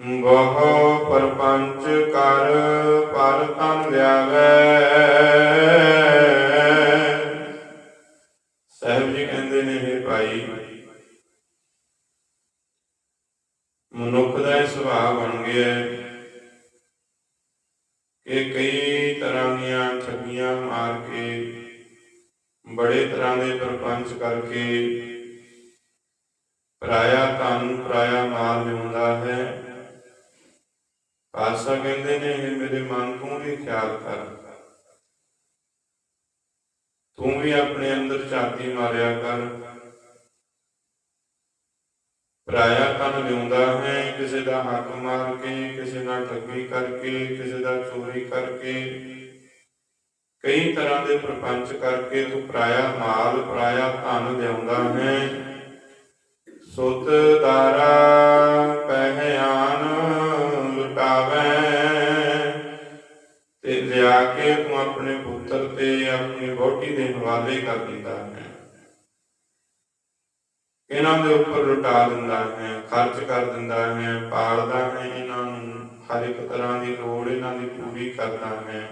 ਬਹੁ ਪਰਪੰਚ ਕਰ, ਪਰ ਤਨ ਲਿਆਵੈ। ਸਾਹਿਬ ਜੀ ਕਹਿੰਦੇ ਨੇ ਇਹ ਭਾਈ, ਮਨੁੱਖ ਦਾ ਇਹ ਸੁਭਾਅ ਬਣ ਗਿਆ ਕਿ ਕਈ ਤਰ੍ਹਾਂ ਦੀਆਂ ਠੱਗੀਆਂ ਮਾਰ ਕੇ, ਬੜੇ ਤਰ੍ਹਾਂ ਦੇ ਪਰਪੰਚ ਕਰਕੇ, ਪਰਾਇਆ ਧਨ, ਪਰਾਇਆ ਮਾਲ ਲਿਆਉਂਦਾ ਹੈ। ਪਾਸਾ ਕਹਿੰਦੇ ਨੇ, ਇਹ ਮੇਰੇ ਮਨ ਤੂੰ ਵੀ ਖਿਆਲ ਕਰ। ਤੂੰ ਵੀ ਆਪਣੇ ਅੰਦਰ ਝਾਤੀ ਮਾਰਿਆ ਕਰ। ਪਰਾਇਆ ਧਨ ਲਿਆਉਂਦਾ ਹੈ, ਕਿਸੇ ਦਾ ਹੱਕ ਮਾਰ ਕੇ, ਕਿਸੇ ਨਾਲ ਠੱਗੀ ਕਰਕੇ, ਕਿਸੇ ਦਾ ਚੋਰੀ ਕਰਕੇ। ਕਈ ਤਰ੍ਹਾਂ ਦੇ ਪ੍ਰਪੰਚ ਕਰਕੇ ਤੂੰ ਪਰਾਇਆ ਮਾਲ, ਪਰਾਇਆ ਧਨ ਲਿਆਉਂਦਾ ਹੈ। ਸੁਤ ਦਾਰਾ ਪਹਿਆਨ ਲਿਆ ਕੇ ਤੂੰ ਆਪਣੇ ਪੁੱਤਰ ਤੇ ਆਪਣੀ ਵਹੁਟੀ ਦੇ ਹਵਾਲੇ ਕਰ ਦਿੰਦਾ ਹੈ। ਇਹਨਾਂ ਦੇ ਉੱਪਰ ਲੁਟਾ ਦਿੰਦਾ ਹੈ, ਖਰਚ ਕਰ ਦਿੰਦਾ ਹੈ, ਪਾਲਦਾ ਹੈ ਇਹਨਾਂ ਨੂੰ, ਹਰ ਇੱਕ ਤਰ੍ਹਾਂ ਦੀ ਲੋੜ ਇਹਨਾਂ ਦੀ ਪੂਰੀ ਕਰਦਾ ਹੈ।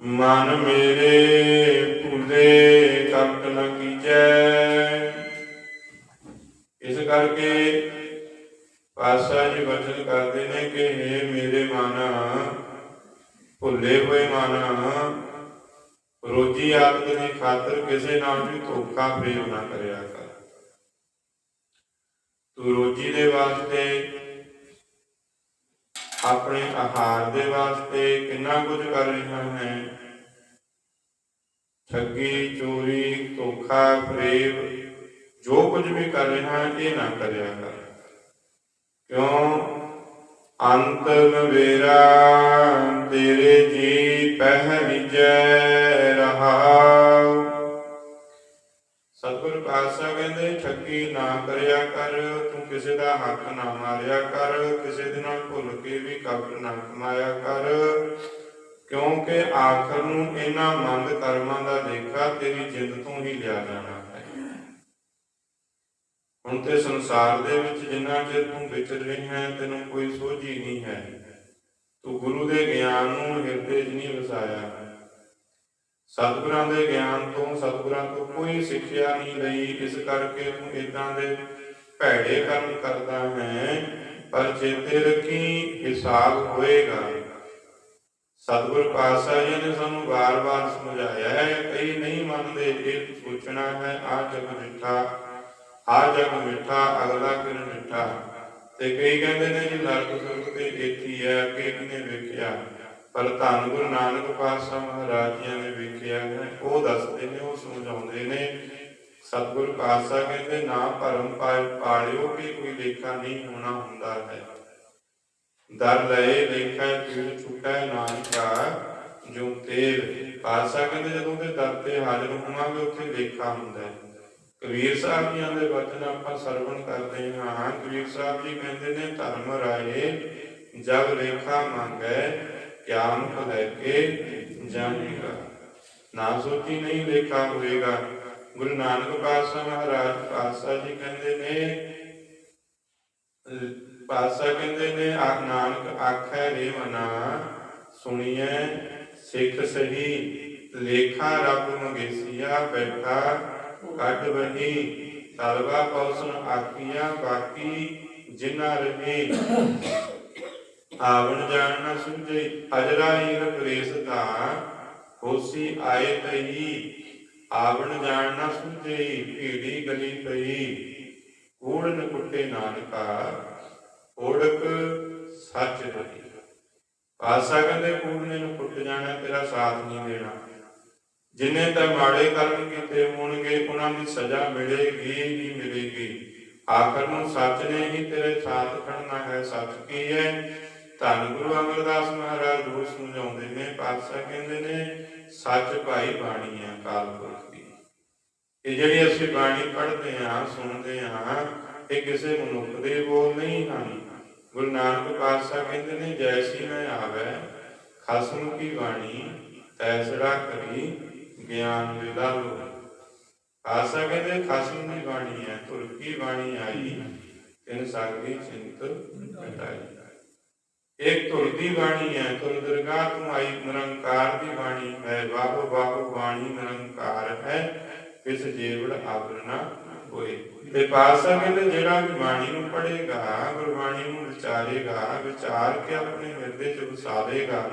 ਮਨ ਮੇਰੇ ਭੁਲੇ ਕਪਟ ਨ ਕੀਜੈ। ਇਸ ਕਰਕੇ ਪਾਸਾ ਜੀ ਵਚਨ ਕਰਦੇ ਨੇ ਕਿ हे ਭੁੱਲੇ ਹੋਏ ਮਨ ਰੋਜੀ ਆਦਤ ਦੀ ਖਾਤਰ ਕਿਸੇ ਨਾਲ ਵੀ ਧੋਖਾ ਪ੍ਰੇਮ ਨਾ ਕਰਿਆ ਕਰ। ਤੂੰ ਰੋਜੀ ਦੇ ਵਾਸਤੇ, ਆਪਣੇ ਆਹਾਰ ਦੇ ਵਾਸਤੇ ਕਿੰਨਾ ਕੁਝ ਕਰ ਰਿਹਾ ਹੈ? ਠੱਗੀ, ਚੋਰੀ, ਧੋਖਾ, ਫਰੇਬ, ਜੋ ਕੁਝ ਵੀ ਕਰ ਰਿਹਾ ਹੈ ਇਹ ਨਾ ਕਰਿਆ ਕਰ। ਕਿਉਂ? ਅੰਤ ਨਵੇਰਾ ਤੇਰੇ ਜੀ ਪਹਿ ਵਿਜੈ ਰਹਾਉ ਸਤਿਗੁਰ ਪਾਤਸ਼ਾਹ ਕਹਿੰਦੇ, ਠੱਗੀ ਨਾ ਕਰਿਆ ਕਰ, ਤੂੰ ਕਿਸੇ ਦਾ ਹੱਕ ਨਾ ਮਾਰਿਆ ਕਰ, ਕਿਸੇ ਦੇ ਨਾਲ ਭੁੱਲ ਕੇ ਵੀ ਕਬਰ ਨਾ ਕਮਾਇਆ ਕਰ। ਕਿਉਂਕਿ ਆਖਰ ਨੂੰ ਇਹਨਾਂ ਮੰਦ ਕਰਮਾਂ ਦਾ ਲੇਖਾ ਤੇਰੀ ਜਿੰਦ ਤੋਂ ਹੀ ਲਿਆ ਜਾਣਾ। ਹੈ ਸੰਸਾਰ ਦੇ ਵਿੱਚ ਜਿੰਨਾ ਚਿਰ ਤੂੰ ਵਿਚਰ ਰਹੀ ਹੈ, ਤੈਨੂੰ ਕੋਈ ਸੋਝੀ ਨਹੀਂ ਹੈ। ਤੂੰ ਗੁਰੂ ਦੇ ਗਿਆਨ ਨੂੰ ਹਿਰਦੇ 'ਚ ਨਹੀਂ ਵਸਾਇਆ। ਸਤਿਗੁਰਾਂ ਦੇ ਗਿਆਨ ਤੋਂ ਸਤਿਗੁਰਾਂ ਤੋਂ ਕੋਈ ਸਿੱਖਿਆ ਨਹੀਂ ਲਈ, ਇਸ ਕਰਕੇ ਤੂੰ ਇਦਾਂ ਦੇ ਭੈੜੇ ਕਰਮ ਕਰਦਾ ਹੈ, ਪਰ ਚੇਤੇ ਰੱਖੀ ਹਿਸਾਬ ਹੋਏਗਾ। ਸਤਿਗੁਰ ਪਾਤਸ਼ਾਹ ਜੀ ਨੇ ਸਾਨੂੰ ਵਾਰ-ਵਾਰ ਸਮਝਾਇਆ ਹੈ, ਕਈ ਨਹੀਂ ਮੰਨਦੇ, ਇਹ ਸੋਚਣਾ ਹੈ, ਆ ਜਗ ਮਿੱਠਾ ਆ ਜਗ ਮਿੱਠਾ, ਅਗਲਾ ਕਿਨ ਮਿੱਠਾ। ਤੇ ਕਈ ਕਹਿੰਦੇ ਨੇ ਜੀ ਨਰਕ ਸੁਰਗ ਤੇ ਇੱਥੇ ਹੈ, ਅੱਗੇ ਕਿਨੇ ਵੇਖਿਆ। ਪਰ ਧੰਨ ਗੁਰੂ ਨਾਨਕ ਪਾਤਸ਼ਾਹ ਮਹਾਰਾਜ ਜੀ ਨੇ ਵੇਖਿਆ ਹੈ। ਉਹ ਦੱਸਦੇ ਨੇ, ਉਹ ਸਮਝਾਉਂਦੇ ਨੇ। ਸਤਿਗੁਰ ਪਾਤਸ਼ਾਹ ਕਹਿੰਦੇ, ਨਾ ਭਰਮ ਪਾ- ਪਾਲਿਓ ਕਿ ਕੋਈ ਲੇਖਾ ਨਹੀਂ ਹੋਣਾ ਹੁੰਦਾ ਹੈ। ਦਰ ਲਏ, ਲੇਖਾ ਪੀੜ ਛੁਟੈ ਨਾਨਕਾ ਜੋ ਤੇਲ ਪਾਤਸ਼ਾਹ ਕਹਿੰਦੇ, ਜਦੋਂ ਤੇ ਦਰ ਤੇ ਹਾਜ਼ਰ ਹੋਵਾਂਗੇ, ਉੱਥੇ ਲੇਖਾ ਹੁੰਦਾ ਹੈ। ਕਬੀਰ ਸਾਹਿਬ ਜੀ ਦੇ ਵਚਨ ਆਪਾਂ ਸਰਵਣ ਕਰਦੇ ਹਾਂ। ਕਬੀਰ ਸਾਹਿਬ ਜੀ ਕਹਿੰਦੇ ਨੇ, ਧਰਮ ਰਾਏ, ਜਬ ਲੇਖਾ ਮੰਗੈ ਕਿਆ ਮੁਖ ਕੇ ਜਾਣੇਗਾ ਨਾ ਸੋਚੀ ਨਹੀਂ ਲੇਖਾ ਹੋਏਗਾ ਗੁਰੂ ਨਾਨਕ ਪਾਤਸ਼ਾਹ ਮਹਾਰਾਜ ਪਾਤਸ਼ਾਹ ਜੀ ਕਹਿੰਦੇ ਨੇ ਪਾਤਸ਼ਾਹ ਕਹਿੰਦੇ ਨੇ, ਆ ਨਾਨਕ ਆਖੈ ਰੇ ਮਨਾ, ਸੁਣੀਐ ਸਿੱਖ ਸਹੀ, ਲੇਖਾ ਰੱਬ ਮੰਗੇਸੀਆ, ਬੈਠਾ ਕੱਢ ਬਹੀ ਤਲਵਾ ਪੌਸਨ ਆਖੀਆਂ ਬਾਕੀ ਜਿਨਾ ਰਹੀ। ਆਵਣ ਜਾਣ ਨਾ ਸੁਝਈ ਅਜਰਾ ਹੀ ਰਪਰੇਸ ਤਾ ਹੋਸੀ ਆਏ ਤਈ ਆਵਣ ਜਾਣ ਨਾ ਸੁਝਈ ਭੀੜੀ ਗਲੀ ਪਈ। ਕੂੜਨ ਕੁੱਟੇ ਨਾਨਕਾ ਓੜਕ ਸੱਚ ਰਹੀ ਪਾਸਾ ਕਹਿੰਦੇ ਕੂੜਨੇ ਨੂੰ ਕੁੱਟ ਜਾਣਾ, ਤੇਰਾ ਸਾਥ ਨਹੀਂ ਦੇਣਾ। ਜਿਨੇ ਤਾਂ ਮਾੜੇ ਕਰਮ ਕੀਤੇ ਹੋਣਗੇ, ਉਹਨਾਂ ਦੀ ਸਜ਼ਾ ਮਿਲੇਗੀ, ਹੀ ਮਿਲੇਗੀ। ਆਖਰ ਨੂੰ ਸੱਚ ਨੇ ਹੀ ਤੇਰੇ ਸਾਥ ਖੜਨਾ ਹੈ, ਸੱਚ ਕੀ ਹੈ? ਧੰਨ ਗੁਰੂ ਅਮਰਦਾਸ ਮਹਾਰਾਜ ਰੋਜ਼ ਸਮਝਾਉਂਦੇ ਨੇ, ਪਾਤਸ਼ਾਹ ਕਹਿੰਦੇ ਨੇ, ਸੱਚ ਭਾਈ ਬਾਣੀ ਹੈ ਕਾਲ ਪੁਰਖ ਦੀ। ਇਹ ਜਿਹੜੀ ਅਸੀਂ ਬਾਣੀ ਪੜ੍ਹਦੇ ਹਾਂ, ਸੁਣਦੇ ਹਾਂ, ਇਹ ਕਿਸੇ ਮਨੁੱਖ ਦੇ ਬੋਲ ਨਹੀਂ ਹਨ। ਗੁਰੂ ਨਾਨਕ ਪਾਤਸ਼ਾਹ ਕਹਿੰਦੇ ਨੇ ਜੈਸੀ ਮੈਂ ਆਵੇ, ਖਸਮ ਕੀ ਬਾਣੀ ਤੈਸੜਾ ਕਰੀ ਗਿਆਨ ਵਿਲਾ ਲੋ ਆਸਾ ਕਹਿੰਦੇ ਖਸਮ ਦੀ ਬਾਣੀ ਹੈ ਤੁਰ ਕੀ ਬਾਣੀ ਆਈ, ਤਿਨ ਸਾਗਰੀ ਚਿੰਤ ਮਿਟਾਈ। ਇੱਕ ਧੁਰ ਦੀ ਬਾਣੀ ਹੈ, ਧੁਰ ਦਰਗਾਹ ਤੂੰ ਆਈ ਨਿਰੰਕਾਰ ਦੀ ਬਾਣੀ ਹੈ ਬਾਹੋ ਬਾਹੋ ਬਾਣੀ ਨਿਰੰਕਾਰ ਹੈ ਇਸ ਜੀਵੜ ਆਵਰਣਾ ਹੋਏ। ਤੇ ਪਾਸਾ ਕਹਿੰਦੇ ਜਿਹੜਾ ਵੀ ਬਾਣੀ ਨੂੰ ਪੜ੍ਹੇਗਾ, ਗੁਰਬਾਣੀ ਨੂੰ ਵਿਚਾਰੇਗਾ, ਵਿਚਾਰ ਕੇ ਆਪਣੇ ਹਿਰਦੇ 'ਚ ਵਸਾਰੇਗਾ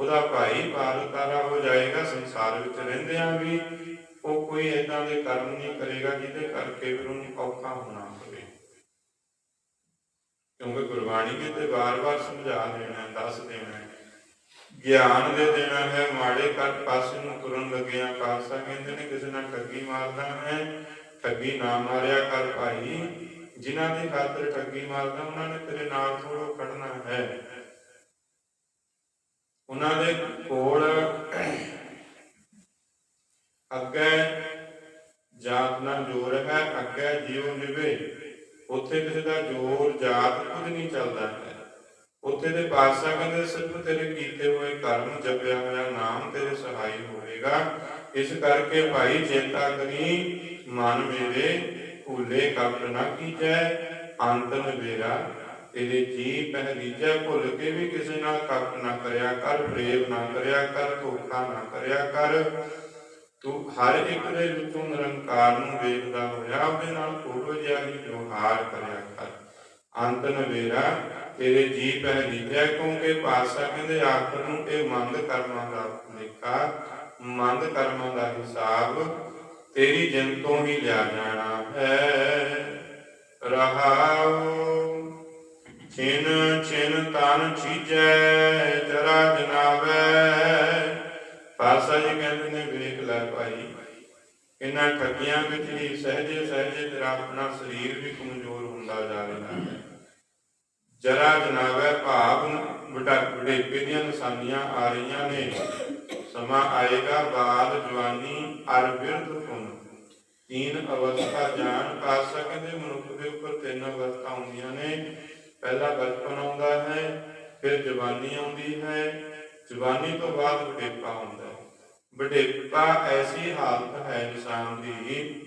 ਉਹਦਾ ਭਾਈ ਪਾਰ ਉਤਾਰਾ ਹੋ ਜਾਏਗਾ, ਸੰਸਾਰ ਵਿੱਚ ਰਹਿੰਦਿਆਂ ਵੀ, ਉਹ ਕੋਈ ਏਦਾਂ ਦੇ ਕਰਮ ਨਹੀਂ ਕਰੇਗਾ ਜਿਹਦੇ ਕਰਕੇ ਫਿਰ ਉਹਨੂੰ ਔਖਾ ਹੋਣਾ ਪਵੇ। ਕਿਉਂਕਿ ਗੁਰਬਾਣੀ ਨੇ ਤੇ ਵਾਰ-ਵਾਰ ਸਮਝਾ ਦੇਣਾ, ਦੱਸ ਦੇਣਾ ਗਿਆਨ ਦੇ ਦੇਣਾ ਹੈ, ਮਾੜੇ ਕਰ ਪਾਸੇ ਨੂੰ ਤੁਰਨ ਲੱਗਿਆ ਖਾਲਸਾ ਕਹਿੰਦੇ ਨੇ, ਕਿਸੇ ਨਾਲ ਠੱਗੀ ਮਾਰਦਾ ਹੈ ਠੱਗੀ ਨਾ ਮਾਰਿਆ ਕਰ ਭਾਈ। ਜਿਨ੍ਹਾਂ ਦੀ ਖਾਤਰ ਠੱਗੀ ਮਾਰਦਾ, ਉਹਨਾਂ ਨੇ ਤੇਰੇ ਨਾਲ ਥੋੜੋ ਖੜਨਾ ਹੈ। ਉਹਨਾਂ ਦੇ ਕੋਲ ਅੱਗੇ ਜਾਤ ਨਾਲ ਜੋਰ ਹੈ, ਅੱਗੇ ਜੀਵ ਨਿਵੇ। ਉੱਥੇ ਕਿਸੇ ਦਾ ਜੋਰ, ਜਾਤ ਕੁਝ ਨਹੀਂ ਚੱਲਦਾ ਹੈ। ਉੱਥੇ ਦੇ ਪਾਤਸ਼ਾਹ ਕਹਿੰਦੇ ਸਿਰਫ ਤੇਰੇ ਕੀਤੇ ਹੋਏ ਕਰਮ ਜਪਿਆ ਹੋਇਆ ਨਾਮ ਤੇਰੇ ਸਹਾਈ ਹੋਵੇਗਾ। ਇਸ ਕਰਕੇ ਭਾਈ ਚੇਤਾ ਕਰੀ, ਮਨ ਮੇਰੇ ਭੁੱਲੇ ਕਪਟ ਨਾ ਕੀਜੈ, ਅੰਤ ਨਵੇਰਾ ਤੇਰੇ ਜੀ ਪਹਿਲੀਜੈ ਭੁੱਲ ਕੇ ਵੀ ਕਿਸੇ ਨਾਲ ਕਪਟ ਨਾ ਕਰਿਆ ਕਰ, ਪ੍ਰੇਮ ਨਾ ਕਰਿਆ ਕਰ, ਧੋਖਾ ਨਾ ਕਰਿਆ ਕਰ। ਤੂੰ ਹਰ ਇੱਕ ਦੇ ਵਿੱਚੋਂ ਨਿਰੰਕਾਰ ਨੂੰ ਵੇਖਦਾ ਹੋਇਆ ਉਹਦੇ ਨਾਲ ਉਹੋ ਜਿਹਾ ਹੀ ਵਿਵਹਾਰ ਕਰਿਆ ਕਰ। ਅੰਤ ਨਵੇਰਾ, ਤੇਰੇ ਜੀ ਪਹਿਲੀਜੈ ਕਿਉਂਕਿ ਪਾਸਾ ਕਹਿੰਦੇ ਆਖਰ ਨੂੰ ਇਹ ਮੰਦ ਕਰਮਾਂ ਦਾ ਲੇਖਾ ਮੰਦ ਕਰਮਾਂ ਦਾ ਹਿਸਾਬ ਤੇਰੀ ਜਿੰਦ ਤੋਂ ਹੀ ਲਿਆ ਜਾਣਾ ਹੈ। ਛਿਨ ਚੀਜੈ, ਜਰਾ ਜਨਾਵੈ। ਪਾਸਾ ਜੀ ਕਹਿੰਦੇ ਨੇ, ਵੇਖ ਲੈ ਭਾਈ, ਇਹਨਾਂ ਠੱਗੀਆਂ ਵਿੱਚ ਹੀ ਸਹਜੇ ਸਹਜੇ ਤੇਰਾ ਆਪਣਾ ਸਰੀਰ ਵੀ ਕਮਜ਼ੋਰ ਹੁੰਦਾ ਜਾ ਰਿਹਾ ਹੈ। ਜਰਾ ਜਨਾਵੈ, ਭਾਵ ਬਟਾ ਬੁਢੇਪੇ ਦੀਆਂ ਨਿਸ਼ਾਨੀਆਂ ਆ ਰਹੀਆਂ ਨੇ। ਸਮਾਂ ਆਏਗਾ ਬਾਲ ਜਵਾਨੀ ਅਰ ਬਿਰਧ ਪੁਨ ਤੀਨ ਅਵਸਥਾ ਜਾਣ ਪਾਸਾ ਕਹਿੰਦੇ ਮਨੁੱਖ ਦੇ ਉੱਪਰ ਤਿੰਨ ਅਵਸਥਾ ਹੁੰਦੀਆਂ ਨੇ। ਪਹਿਲਾ ਬਚਪਨ ਆਉਂਦਾ ਹੈ ਫਿਰ ਜਵਾਨੀ ਆਉਂਦੀ ਹੈ, ਜਵਾਨੀ ਤੋਂ ਬਾਅਦ ਬੁਢੇਪਾ ਆਉਂਦਾ ਹੈ। ਬੁਢੇਪਾ ਐਸੀ ਹਾਲਤ ਹੈ ਇਨਸਾਨ ਦੀ।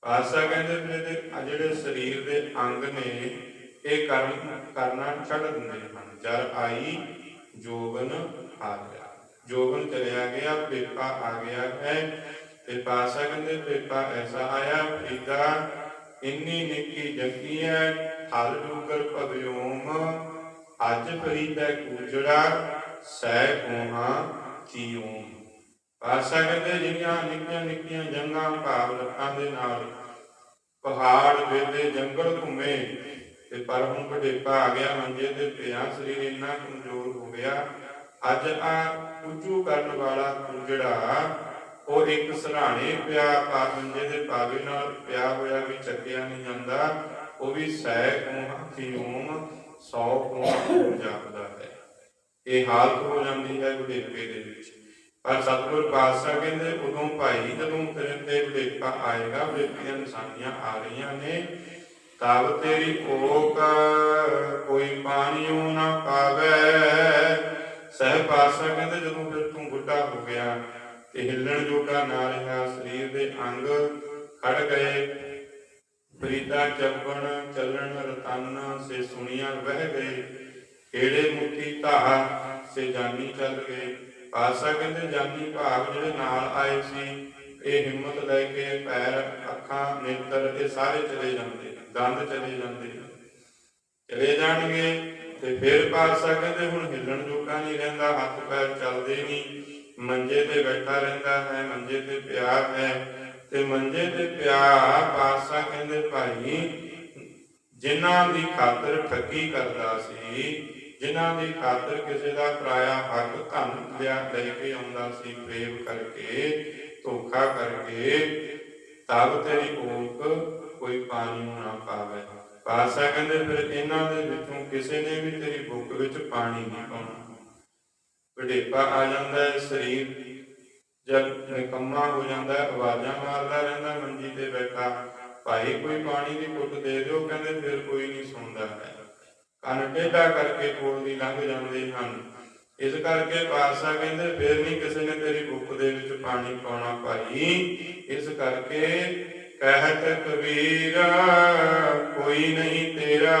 ਪਾਸਾ ਕਹਿੰਦੇ ਵੀ ਜਿਹੜੇ ਸਰੀਰ ਦੇ ਅੰਗ ਨੇ, ਇਹ ਕਰਮ ਕਰਨਾ ਛੱਡ ਦਿੰਦੇ ਹਨ। ਜਦ ਆਈ, ਜੋਬਨ ਆ ਗਿਆ। ਜੋਬਨ ਚਲਿਆ ਗਿਆ, ਪੇਪਾ ਆ ਗਿਆ ਹੈ। ਤੇ ਪਾਸਾ ਕਹਿੰਦੇ ਪੇਪਾ ਐਸਾ ਆਇਆ ਫੀਦਾ ਇੰਨੀ ਨਿੱਕੀ ਜੰਗੀ ਹੈ ਹਲ ਜੂਕਰ ਭਗਯੋਮ ਅੱਜ ਪਰਿੰਦਾ ਕੂਜੜਾ ਸੈ ਕੋਹਾ ਥੀਉ ਪਾਸਾ ਕਹਿੰਦੇ ਜਿਹੜੀਆਂ ਨਿੱਕੀਆਂ ਨਿੱਕੀਆਂ ਜੰਗਾਂ ਭਾਵ ਲੱਖਾਂ ਦੇ ਨਾਲ, ਪਹਾੜ ਵੇਲੇ ਜੰਗਲ ਘੁੰਮੇ ਤੇ ਪਰ ਹੁਣ ਵਡੇਪਾ ਆ ਗਿਆ ਮੰਜੇ ਤੇ ਪਿਆ, ਸਰੀਰ ਇੰਨਾ ਕਮਜ਼ੋਰ ਹੋ ਗਿਆ। ਅੱਜ ਆ ਉੱਚੂ ਕਰਨ ਵਾਲਾ ਜਿਹੜਾ ਉਹ ਇੱਕ ਸਰਾਣੇ ਪਿਆ ਪਰ ਮੰਜੇ ਦੇ ਪਾਵੇ ਨਾਲ ਪਿਆ ਹੋਇਆ ਵੀ ਚੱਕਿਆ ਨਹੀਂ ਜਾਂਦਾ, ਉਹ ਵੀ ਸੈ ਕੋਹਾ ਥੀਉ 100 ਤੋਂ ਜਾਪਦਾ ਹੈ। ਇਹ ਹਾਲਤ ਹੋ ਜਾਂਦੀ ਹੈ ਬੁਢੇਪੇ ਦੇ ਵਿੱਚ। ਪਰ ਸਤਿਗੁਰ ਪਾਤਸ਼ਾਹ ਕਹਿੰਦੇ, ਉਦੋਂ ਭਾਈ ਜਦੋਂ ਤੇ ਬੁਢੇਪਾ ਆਏਗਾ ਬੁਢੇਪੀਆਂ ਨਿਸ਼ਾਨੀਆਂ ਆ ਰਹੀਆਂ ਨੇ, ਤਬ ਤੇਰੀ ਓਕ ਕੋਈ ਪਾਣੀ ਨਾ ਪਾਵੇ। ਸਹਿ ਪਾਤਸ਼ਾਹ ਕਹਿੰਦੇ, ਜਦੋਂ ਫਿਰ ਤੂੰ ਬੁੱਢਾ ਹੋ ਗਿਆ ਤੇ ਹਿੱਲਣ ਜੋਗਾ ਨਾ ਰਿਹਾ, ਸਰੀਰ ਦੇ ਅੰਗ ਖੜ ਗਏ ਫਰੀਦਾ ਚੱਪਣ ਚੱਲਣ ਰਤਨ ਸੇ ਸੁਣੀਆਂ ਵਹਿ ਗਏ, ਕਿਹੜੇ ਮੁੱਠੀ ਧਾ ਸੇ ਜਾਨੀ ਚੱਲ ਗਏ? ਪਾਸਾ ਕਹਿੰਦੇ ਜਾਨੀ ਭਾਗ ਜਿਹੜੇ ਨਾਲ ਆਏ ਸੀ, ਇਹ ਹਿੰਮਤ ਲੈ ਕੇ ਪੈਰ, ਅੱਖਾਂ, ਨੇਤਰ, ਇਹ ਸਾਰੇ ਚਲੇ ਜਾਂਦੇ ਦੰਦ ਚਲੇ ਜਾਂਦੇ। ਚਲੇ ਜਾਣਗੇ ਤੇ ਫਿਰ ਪਾਸਾ ਕਹਿੰਦੇ ਹੁਣ ਹਿੱਲਣ ਜੋਗਾ ਨਹੀਂ ਰਹਿੰਦਾ, ਹੱਥ ਪੈਰ ਚੱਲਦੇ ਨਹੀਂ। ਮੰਜੇ ਤੇ ਬੈਠਾ ਰਹਿੰਦਾ ਹੈ, ਮੰਜੇ ਤੇ ਪਿਆ ਹੈ, ਤੇ ਮੰਜੇ ਤੇ ਪਿਆ ਪਾਸਾ ਕਹਿੰਦੇ ਭਾਈ, ਜਿਨ੍ਹਾਂ ਦੀ ਖਾਤਰ ਠੱਗੀ ਕਰਦਾ ਸੀ, ਜਿਨ੍ਹਾਂ ਦੀ ਖਾਤਰ ਕਿਸੇ ਦਾ ਪਰਾਇਆ ਹੱਕ ਧਨ ਲਿਆ ਲੈ ਕੇ ਆਉਂਦਾ ਸੀ ਪ੍ਰੇਮ ਕਰਕੇ, ਧੋਖਾ ਕਰਕੇ, ਤਬ ਤੇਰੀ ਓਕ ਕੋਈ ਪਾਣੀ ਨਾ ਪਾਵੇ। ਪਾਸਾ ਕਹਿੰਦੇ ਫਿਰ ਇਹਨਾਂ ਦੇ ਵਿੱਚੋਂ ਕਿਸੇ ਨੇ ਵੀ ਤੇਰੀ ਬੁੱਕ ਵਿੱਚ ਪਾਣੀ ਨਹੀਂ ਪਾਉਣਾ। ਵਡੇਪਾ ਆ ਜਾਂਦਾ ਹੈ, ਸਰੀਰ ਜਦ ਨਿਕੰਮਾ ਹੋ ਜਾਂਦਾ ਆਵਾਜ਼ਾਂ ਮਾਰਦਾ ਰਹਿੰਦਾ, ਮੰਜੀ ਤੇ ਬੈਠਾ। ਭਾਈ, ਕੋਈ ਪਾਣੀ ਦੀ ਘੁੱਟ ਦੇ ਦਿਓ, ਕਹਿੰਦੇ ਫਿਰ ਕੋਈ ਨਹੀਂ ਸੁਣਦਾ। ਹੈ ਕੰਨ ਟੇਢਾ ਕਰਕੇ ਕੋਲ ਦੀ ਲੰਘ ਜਾਂਦੇ ਹਨ। ਇਸ ਕਰਕੇ ਪਾਤਸ਼ਾਹ ਕਹਿੰਦੇ, ਫਿਰ ਨਹੀਂ ਕਿਸੇ ਨੇ ਤੇਰੀ ਬੁੱਕ ਦੇ ਵਿੱਚ ਪਾਣੀ ਪਾਉਣਾ ਭਾਈ। ਇਸ ਕਰਕੇ ਕਹਿਤ ਕਬੀਰ, ਕੋਈ ਨਹੀਂ ਤੇਰਾ।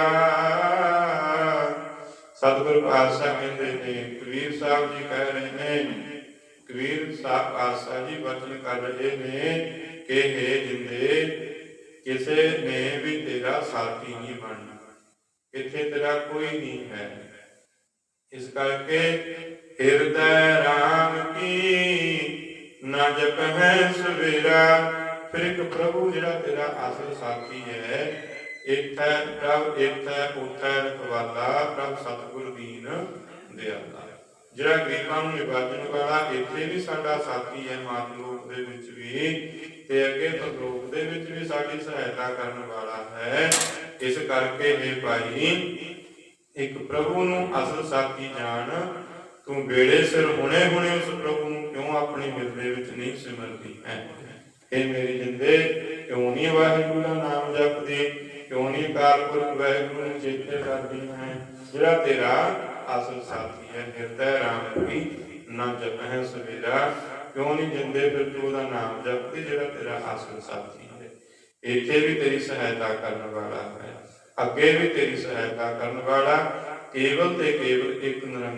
ਸਤਿਗੁਰ ਪਾਤਸ਼ਾਹ ਕਹਿੰਦੇ ਨੇ, ਕਬੀਰ ਸਾਹਿਬ ਜੀ ਕਹਿ ਰਹੇ ਨੇ, ਕਬੀਰ ਸਾਹਿਬ ਪਾਤਸ਼ਾਹ ਜੀ ਵਚਨ ਕਰ ਰਹੇ ਨੇ ਕਿ हे ਜਿੰਦੇ ਕਿਸੇ ਨੇ ਵੀ ਤੇਰਾ ਸਾਥੀ ਨਹੀਂ ਬਣਨਾ, ਇੱਥੇ ਤੇਰਾ ਕੋਈ ਨਹੀਂ ਹੈ। ਇਸ ਕਰਕੇ ਹਿਰਦੈ ਰਾਮ ਕੀ ਨਾ ਜਪਹਿ ਸਵੇਰਾ, ਫਿਰ ਇੱਕ ਪ੍ਰਭੂ ਜਿਹੜਾ ਤੇਰਾ ਅਸਲ ਸਾਥੀ ਹੈ, ਇੱਥੇ ਪ੍ਰਭ, ਇੱਥੇ ਉਠੈ ਰਖਵਾਲਾ ਪ੍ਰਭ ਸਤਿਗੁਰ ਦੀਨ ਦਿਆਲਾ। ਜਿਹੜਾ ਗਰੀਬਾਂ ਨੂੰ ਨਿਵਾਜਣ ਵਾਲਾ ਇੱਥੇ ਵੀ ਸਾਡਾ ਸਾਥੀ ਹੈ, ਮਾਤ ਦੇ ਵਿੱਚ ਵੀ ਤੇ ਅੱਗੇ ਪਰਲੋਕ ਦੇ ਵਿੱਚ ਵੀ ਸਾਡੀ ਸਹਾਇਤਾ ਕਰਨ ਵਾਲਾ ਹੈ। ਇਸ ਕਰਕੇ ਇਹ ਭਾਈ ਇੱਕ ਪ੍ਰਭੂ ਨੂੰ ਅਸਲ ਸਾਥੀ ਜਾਣ। ਤੂੰ ਵੇਲੇ ਸਿਰ ਹੁਣੇ ਹੁਣੇ ਉਸ ਪ੍ਰਭੂ ਨੂੰ ਕਿਉਂ ਆਪਣੀ ਹਿਰਦੇ ਵਿੱਚ ਨਹੀਂ ਸਿਮਰਦੀ ਹੈ? ਇਹ ਮੇਰੀ ਜਿੰਦੇ, ਕਿਉਂ ਨਹੀਂ ਵਾਹਿਗੁਰੂ ਦਾ ਨਾਮ ਜਪਦੀ? ਕਿਉਂ ਨਹੀਂ ਅਕਾਲ ਵਾਹਿਗੁਰੂ ਨੂੰ ਚੇਤੇ ਕਰਦੀ ਹੈ? ਜਿਹੜਾ ਤੇਰਾ ਅਸਲ ਸਾਥੀ ਹੈ ਹਿਰਦੈ ਰਾਮ ਵੀ ਨਾ ਜਪਹਿ ਸਵੇਰਾ ਕਿਉਂ ਨਹੀਂ ਜਿੰਦੇ ਫਿਰ ਤੂੰ ਉਹਦਾ ਨਾਮ ਜਪਦੀ ਜਿਹੜਾ ਤੇਰਾ ਅਸਲ ਸਾਥੀ ਹੈ। ਇੱਥੇ ਵੀ ਤੇਰੀ ਸਹਾਇਤਾ ਕਰਨ ਵਾਲਾ ਹੈ, ਅੱਗੇ ਵੀ ਤੇਰੀ ਸਹਾਇਤਾ ਕਰਨ ਵਾਲਾ, ਕੇਵਲ ਤੇ ਕੇਵਲ ਇੱਕ ਨਿਰੰਕਾਰ